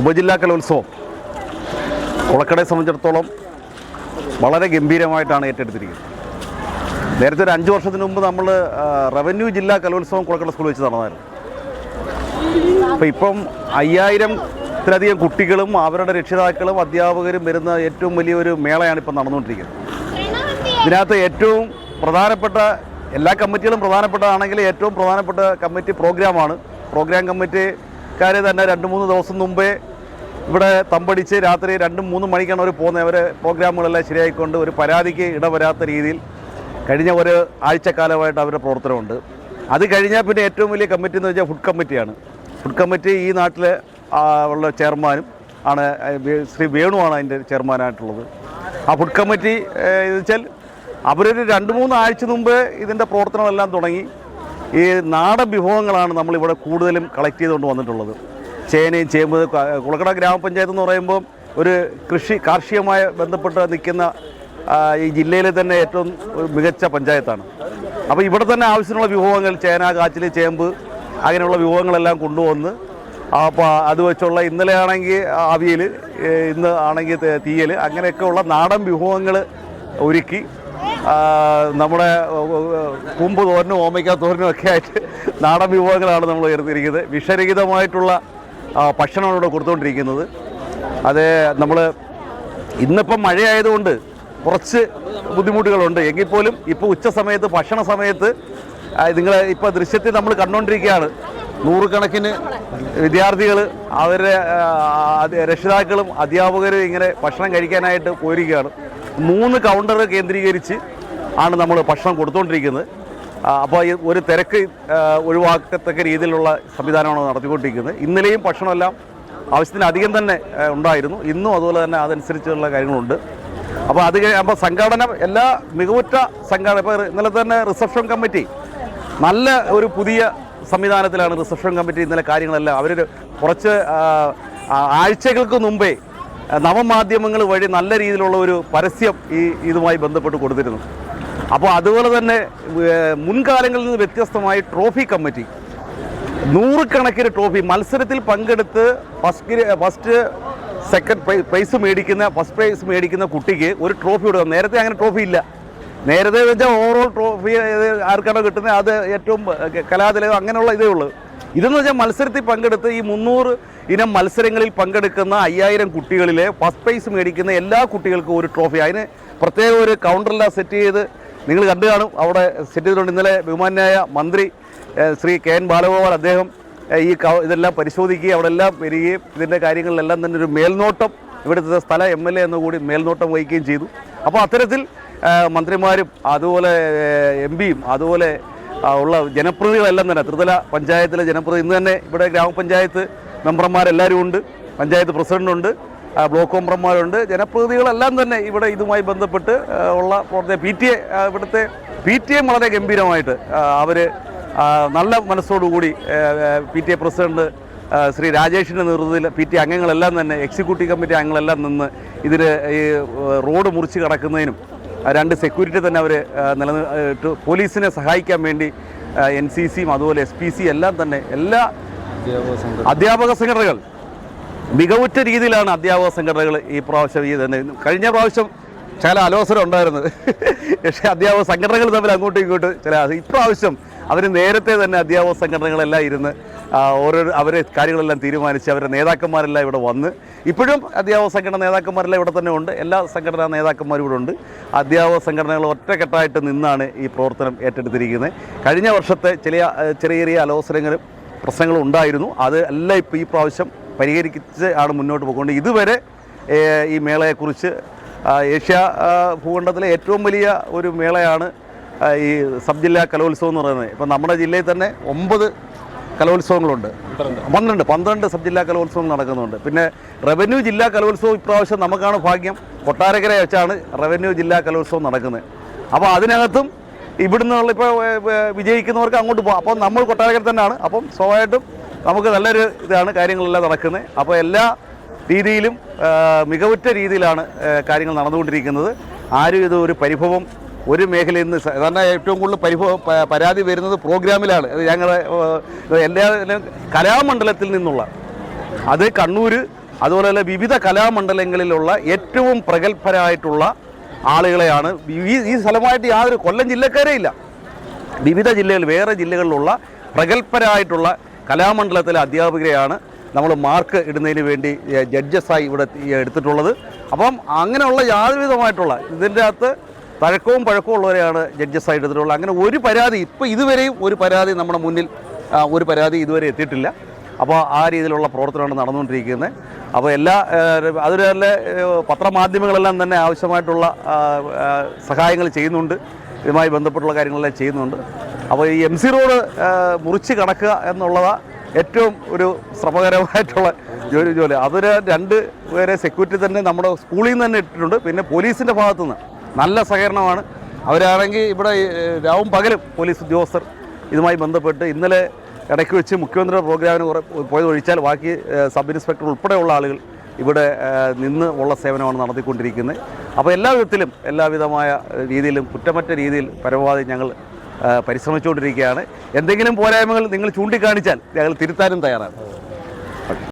ഉപജില്ലാ കലോത്സവം കുളക്കടയെ സംബന്ധിച്ചിടത്തോളം വളരെ ഗംഭീരമായിട്ടാണ് ഏറ്റെടുത്തിരിക്കുന്നത്. നേരത്തെ ഒരു അഞ്ച് വർഷത്തിന് മുമ്പ് നമ്മൾ റവന്യൂ ജില്ലാ കലോത്സവം കുളക്കട സ്കൂളിൽ വെച്ച് നടന്നായിരുന്നു. അപ്പോൾ ഇപ്പം അയ്യായിരത്തിലധികം കുട്ടികളും അവരുടെ രക്ഷിതാക്കളും അധ്യാപകരും വരുന്ന ഏറ്റവും വലിയൊരു മേളയാണ് ഇപ്പം നടന്നുകൊണ്ടിരിക്കുന്നത്. ഇതിനകത്ത് ഏറ്റവും പ്രധാനപ്പെട്ട എല്ലാ കമ്മിറ്റികളും പ്രധാനപ്പെട്ടതാണെങ്കിൽ ഏറ്റവും പ്രധാനപ്പെട്ട കമ്മിറ്റി പ്രോഗ്രാമാണ്. പ്രോഗ്രാം കമ്മിറ്റിക്കാർ തന്നെ രണ്ട് മൂന്ന് ദിവസം മുമ്പേ ഇവിടെ തമ്പടിച്ച് രാത്രി രണ്ടും മൂന്നും മണിക്കാണ് അവർ പോകുന്നത്. അവരെ പ്രോഗ്രാമുകളെല്ലാം ശരിയായിക്കൊണ്ട് ഒരു പരാതിക്ക് ഇടവരാത്ത രീതിയിൽ കഴിഞ്ഞ ഒരു ആഴ്ചക്കാലമായിട്ട് അവരുടെ പ്രവർത്തനമുണ്ട്. അത് കഴിഞ്ഞാൽ പിന്നെ ഏറ്റവും വലിയ കമ്മിറ്റി എന്ന് വെച്ചാൽ ഫുഡ് കമ്മിറ്റിയാണ് ഫുഡ് കമ്മിറ്റി ഈ നാട്ടിൽ ഉള്ള ചെയർമാനും ആണ് ശ്രീ വേണുവാണ് അതിന്റെ ചെയർമാനായിട്ടുള്ളത് ആ ഫുഡ് കമ്മിറ്റി വെച്ചാൽ അവരൊരു രണ്ട് മൂന്ന് ആഴ്ച മുമ്പ് ഇതിന്റെ പ്രവർത്തനമെല്ലാം തുടങ്ങി. ഈ നാടൻ വിഭവങ്ങളാണ് നമ്മളിവിടെ കൂടുതലും കളക്ട് ചെയ്തുകൊണ്ട് വന്നിട്ടുള്ളത്. ചേനയും ചേമ്പ് കുളക്കട ഗ്രാമപഞ്ചായത്ത് എന്ന് പറയുമ്പോൾ ഒരു കൃഷി കാർഷികമായി ബന്ധപ്പെട്ട് നിൽക്കുന്ന ഈ ജില്ലയിലെ തന്നെ ഏറ്റവും മികച്ച പഞ്ചായത്താണ്. അപ്പോൾ ഇവിടെ തന്നെ ആവശ്യമുള്ള വിഭവങ്ങൾ ചേന കാച്ചിൽ ചേമ്പ് അങ്ങനെയുള്ള വിഭവങ്ങളെല്ലാം കൊണ്ടുവന്ന് അപ്പോൾ അത് വെച്ചുള്ള ഇന്നലെ ആണെങ്കിൽ അവിയൽ ഇന്ന് ആണെങ്കിൽ തീയൽ അങ്ങനെയൊക്കെയുള്ള നാടൻ വിഭവങ്ങൾ ഒരുക്കി നമ്മുടെ കുമ്പ് തോരനും ഓമയ്ക്ക തോരനും ഒക്കെ ആയിട്ട് നാടൻ വിഭവങ്ങളാണ് നമ്മൾ ഉയർത്തിയിരിക്കുന്നത്. വിഷരഹിതമായിട്ടുള്ള ഭക്ഷണമാണ് ഇവിടെ കൊടുത്തുകൊണ്ടിരിക്കുന്നത്. അത് നമ്മൾ ഇന്നിപ്പം മഴയായതുകൊണ്ട് കുറച്ച് ബുദ്ധിമുട്ടുകളുണ്ട്. എങ്കിൽ പോലും ഇപ്പോൾ ഉച്ച സമയത്ത് ഭക്ഷണ സമയത്ത് നിങ്ങൾ ഇപ്പോൾ ദൃശ്യത്തിൽ നമ്മൾ കണ്ടുകൊണ്ടിരിക്കുകയാണ് നൂറുകണക്കിന് വിദ്യാർത്ഥികൾ അവരുടെ രക്ഷിതാക്കളും അധ്യാപകരും ഇങ്ങനെ ഭക്ഷണം കഴിക്കാനായിട്ട് പോയിരിക്കുകയാണ്. മൂന്ന് കൗണ്ടർ കേന്ദ്രീകരിച്ച് ആണ് നമ്മൾ ഭക്ഷണം കൊടുത്തുകൊണ്ടിരിക്കുന്നത് അപ്പോൾ ഒരു തിരക്ക് ഒഴിവാക്കത്തക്ക രീതിയിലുള്ള സംവിധാനമാണ് നടത്തിക്കൊണ്ടിരിക്കുന്നത്. ഇന്നലെയും ഭക്ഷണമെല്ലാം ആവശ്യത്തിന് അധികം തന്നെ ഉണ്ടായിരുന്നു. ഇന്നും അതുപോലെ തന്നെ അതനുസരിച്ചുള്ള കാര്യങ്ങളുണ്ട്. അപ്പോൾ അത് കഴിയുമ്പോൾ സംഘാടന എല്ലാ മികവുറ്റ സംഘാടന ഇപ്പോൾ ഇന്നലെ തന്നെ റിസപ്ഷൻ കമ്മിറ്റി നല്ല ഒരു പുതിയ സംവിധാനത്തിലാണ് റിസപ്ഷൻ കമ്മിറ്റി ഇന്നലെ കാര്യങ്ങളെല്ലാം അവർ കുറച്ച് ആഴ്ചകൾക്ക് മുമ്പേ നവമാധ്യമങ്ങൾ വഴി നല്ല രീതിയിലുള്ള ഒരു പരസ്യം ഈ ഇതുമായി ബന്ധപ്പെട്ട് കൊടുത്തിരുന്നു അപ്പോൾ അതുപോലെ തന്നെ മുൻകാലങ്ങളിൽ നിന്ന് വ്യത്യസ്തമായി ട്രോഫി കമ്മിറ്റി നൂറുകണക്കിന് ട്രോഫി മത്സരത്തിൽ പങ്കെടുത്ത് ഫസ്റ്റ് ഫസ്റ്റ് സെക്കൻഡ് പ്രൈസ് മേടിക്കുന്ന ഫസ്റ്റ് പ്രൈസ് മേടിക്കുന്ന കുട്ടിക്ക് ഒരു ട്രോഫി കൊടുക്കുക നേരത്തെ അങ്ങനെ ട്രോഫി ഇല്ല നേരത്തെ വെച്ചാൽ ഓവറോൾ ട്രോഫി ആർക്കാണോ കിട്ടുന്നത് അത് ഏറ്റവും ഏർ, അങ്ങനെയുള്ള ഇതേ ഉള്ളൂ ഇതെന്ന് വെച്ചാൽ മത്സരത്തിൽ പങ്കെടുത്ത് ഈ മുന്നൂറ് ഇനം മത്സരങ്ങളിൽ പങ്കെടുക്കുന്ന അയ്യായിരം കുട്ടികളിലെ ഫസ്റ്റ് പ്രൈസ് മേടിക്കുന്ന എല്ലാ കുട്ടികൾക്കും ഒരു ട്രോഫി അതിന് പ്രത്യേക ഒരു കൗണ്ടറെല്ലാം സെറ്റ് ചെയ്ത് നിങ്ങൾ കണ്ടു കാണും. അവിടെ സെറ്റ് ചെയ്തിട്ടുണ്ട് ഇന്നലെ ബഹുമാനായ മന്ത്രി ശ്രീ കെ എൻ ബാലഗോപാൽ. അദ്ദേഹം ഈ ഇതെല്ലാം പരിശോധിക്കുകയും അവിടെ എല്ലാം വരികയും ഇതിന്റെ കാര്യങ്ങളിലെല്ലാം തന്നെ ഒരു മേൽനോട്ടം ഇവിടുത്തെ സ്ഥല എം എൽ എ എന്നുകൂടി മേൽനോട്ടം വഹിക്കുകയും ചെയ്തു. അപ്പോൾ അത്തരത്തിൽ മന്ത്രിമാരും അതുപോലെ എം പിയും അതുപോലെ ഉള്ള ജനപ്രതിനിധികളെല്ലാം തന്നെ. ത്രിതല പഞ്ചായത്തിലെ ജനപ്രതി ഇന്ന് തന്നെ ഇവിടെ ഗ്രാമപഞ്ചായത്ത് മെമ്പർമാരെല്ലാവരും ഉണ്ട്. പഞ്ചായത്ത് പ്രസിഡന്റുണ്ട് ബ്ലോക്ക് മെമ്പർമാരുണ്ട്. ജനപ്രതിനിധികളെല്ലാം തന്നെ ഇവിടെ ഇതുമായി ബന്ധപ്പെട്ട് ഉള്ള പ്രവർത്തനം പി ടി എ ഇവിടുത്തെ പി ടി എം വളരെ ഗംഭീരമായിട്ട് അവർ നല്ല മനസ്സോടുകൂടി P T A president Shri രാജേഷിന്റെ നേതൃത്വത്തിൽ പി ടി അംഗങ്ങളെല്ലാം തന്നെ എക്സിക്യൂട്ടീവ് കമ്മിറ്റി അംഗങ്ങളെല്ലാം നിന്ന് ഇതിന് ഈ റോഡ് മുറിച്ച് കടക്കുന്നതിനും രണ്ട് സെക്യൂരിറ്റി തന്നെ അവർ നിലനിർത്തി പോലീസിനെ സഹായിക്കാൻ വേണ്ടി എൻ സി സിയും അതുപോലെ എസ് പി സി എല്ലാം തന്നെ എല്ലാ അധ്യാപക സംഘടനകൾ മികവുറ്റ രീതിയിലാണ് അധ്യാപക സംഘടനകൾ ഈ പ്രാവശ്യം ഈ കഴിഞ്ഞ പ്രാവശ്യം ചില അലോസരം ഉണ്ടായിരുന്നു. പക്ഷേ അധ്യാപക സംഘടനകൾ തമ്മിൽ അങ്ങോട്ടും ഇങ്ങോട്ടും ചില ഇപ്രാവശ്യം അവർ നേരത്തെ തന്നെ അധ്യാപക സംഘടനകളെല്ലാം ഇരുന്ന് ഓരോ അവരെ കാര്യങ്ങളെല്ലാം തീരുമാനിച്ച് അവരുടെ നേതാക്കന്മാരെല്ലാം ഇവിടെ വന്ന് ഇപ്പോഴും അധ്യാപക സംഘടന നേതാക്കന്മാരെല്ലാം ഇവിടെ തന്നെ ഉണ്ട്. എല്ലാ സംഘടനാ നേതാക്കന്മാരും ഇവിടെ ഉണ്ട്. അധ്യാപക സംഘടനകൾ ഒറ്റക്കെട്ടായിട്ട് നിന്നാണ് ഈ പ്രവർത്തനം ഏറ്റെടുത്തിരിക്കുന്നത്. കഴിഞ്ഞ വർഷത്തെ ചില ചെറിയ ചെറിയ അലോസരങ്ങളും പ്രശ്നങ്ങളും ഉണ്ടായിരുന്നു. അത് എല്ലാം ഇപ്പോൾ ഈ പ്രാവശ്യം പരിഹരിച്ച് ആണ് മുന്നോട്ട് പോയിക്കൊണ്ട് ഇതുവരെ ഈ മേളയെക്കുറിച്ച് ഏഷ്യ ഭൂഖണ്ഡത്തിലെ ഏറ്റവും വലിയ ഒരു മേളയാണ് ഈ സബ് ജില്ലാ കലോത്സവം എന്ന് പറയുന്നത്. ഇപ്പം നമ്മുടെ ജില്ലയിൽ തന്നെ ഒമ്പത് കലോത്സവങ്ങളുണ്ട്. പന്ത്രണ്ട്. പന്ത്രണ്ട് സബ് ജില്ലാ കലോത്സവം നടക്കുന്നുണ്ട്. പിന്നെ റവന്യൂ ജില്ലാ കലോത്സവം ഇപ്രാവശ്യം നമുക്കാണ് ഭാഗ്യം. കൊട്ടാരക്കര വെച്ചാണ് റവന്യൂ ജില്ലാ കലോത്സവം നടക്കുന്നത്. അപ്പോൾ അതിനകത്തും ഇവിടുന്നുള്ള ഇപ്പോൾ വിജയിക്കുന്നവർക്ക് അങ്ങോട്ട് പോകാം അപ്പോൾ നമ്മൾ കൊട്ടാരക്കര തന്നെയാണ്. അപ്പം സ്വാഭാവികമായിട്ടും നമുക്ക് നല്ലൊരു ഇതാണ് കാര്യങ്ങളെല്ലാം നടക്കുന്നത്. അപ്പോൾ എല്ലാ രീതിയിലും മികവുറ്റ രീതിയിലാണ് കാര്യങ്ങൾ നടന്നുകൊണ്ടിരിക്കുന്നത്. ആരും ഇത് ഒരു പരിഭവം ഒരു മേഖലയിൽ നിന്ന് സാധാരണ ഏറ്റവും കൂടുതൽ പരിഭവം പരാതി വരുന്നത് പ്രോഗ്രാമിലാണ്. അത് ഞങ്ങളുടെ എല്ലാ കലാമണ്ഡലത്തിൽ നിന്നുള്ള അത് കണ്ണൂർ അതുപോലെ തന്നെ വിവിധ കലാമണ്ഡലങ്ങളിലുള്ള ഏറ്റവും പ്രഗത്ഭരായിട്ടുള്ള ആളുകളെയാണ്. ഈ- ഈ സ്ഥലമായിട്ട് യാതൊരു കൊല്ലം ജില്ലക്കാരേ ഇല്ല. വിവിധ ജില്ലകൾ വേറെ ജില്ലകളിലുള്ള പ്രഗത്ഭരായിട്ടുള്ള കലാമണ്ഡലത്തിലെ അധ്യാപകരെയാണ് നമ്മൾ മാർക്ക് ഇടുന്നതിന് വേണ്ടി ജഡ്ജസായി ഇവിടെ എടുത്തിട്ടുള്ളത്. അപ്പം അങ്ങനെയുള്ള യാതൊരുവിധമായിട്ടുള്ള ഇതിന്റെ അകത്ത് തഴക്കവും പഴക്കവും ഉള്ളവരെയാണ് ജഡ്ജസായി എടുത്തിട്ടുള്ളത്. അങ്ങനെ ഒരു പരാതി ഇപ്പോൾ ഇതുവരെയും ഒരു പരാതി നമ്മുടെ മുന്നിൽ ഒരു പരാതി ഇതുവരെ എത്തിയിട്ടില്ല. അപ്പോൾ ആ രീതിയിലുള്ള പ്രവർത്തനമാണ് നടന്നുകൊണ്ടിരിക്കുന്നത്. അപ്പോൾ എല്ലാ അതുപോലെ പത്രമാധ്യമങ്ങളെല്ലാം തന്നെ ആവശ്യമായിട്ടുള്ള സഹായങ്ങൾ ചെയ്യുന്നുണ്ട്. ഇതുമായി ബന്ധപ്പെട്ടുള്ള കാര്യങ്ങളെല്ലാം ചെയ്യുന്നുണ്ട്. അപ്പോൾ ഈ എം സി റോഡ് മുറിച്ച് കടക്കുക എന്നുള്ളത് ഏറ്റവും ഒരു ശ്രമകരമായിട്ടുള്ള ജോലി ജോലി. അതിന് രണ്ട് പേരെ സെക്യൂരിറ്റി തന്നെ നമ്മുടെ സ്കൂളിൽ നിന്ന് തന്നെ ഇട്ടിട്ടുണ്ട്. പിന്നെ പോലീസിന്റെ ഭാഗത്തുനിന്ന് നല്ല സഹകരണമാണ്. അവരാണെങ്കിൽ ഇവിടെ രാവും പകലും പോലീസ് ഉദ്യോഗസ്ഥർ ഇതുമായി ബന്ധപ്പെട്ട് ഇന്നലെ ഇടയ്ക്ക് വെച്ച് മുഖ്യമന്ത്രിയുടെ പ്രോഗ്രാമിന് പോയത് ഒഴിച്ചാൽ ബാക്കി സബ് ഇൻസ്പെക്ടർ ഉൾപ്പെടെയുള്ള ആളുകൾ ഇവിടെ നിന്ന് ഉള്ള സേവനമാണ് നടത്തിക്കൊണ്ടിരിക്കുന്നത്. അപ്പോൾ എല്ലാ വിധത്തിലും എല്ലാവിധമായ രീതിയിലും കുറ്റമറ്റ രീതിയിൽ പരമാവധി ഞങ്ങൾ പരിശ്രമിച്ചുകൊണ്ടിരിക്കുകയാണ്. എന്തെങ്കിലും പോരായ്മകൾ നിങ്ങൾ ചൂണ്ടിക്കാണിച്ചാൽ ഞങ്ങൾ തിരുത്താനും തയ്യാറാണ്.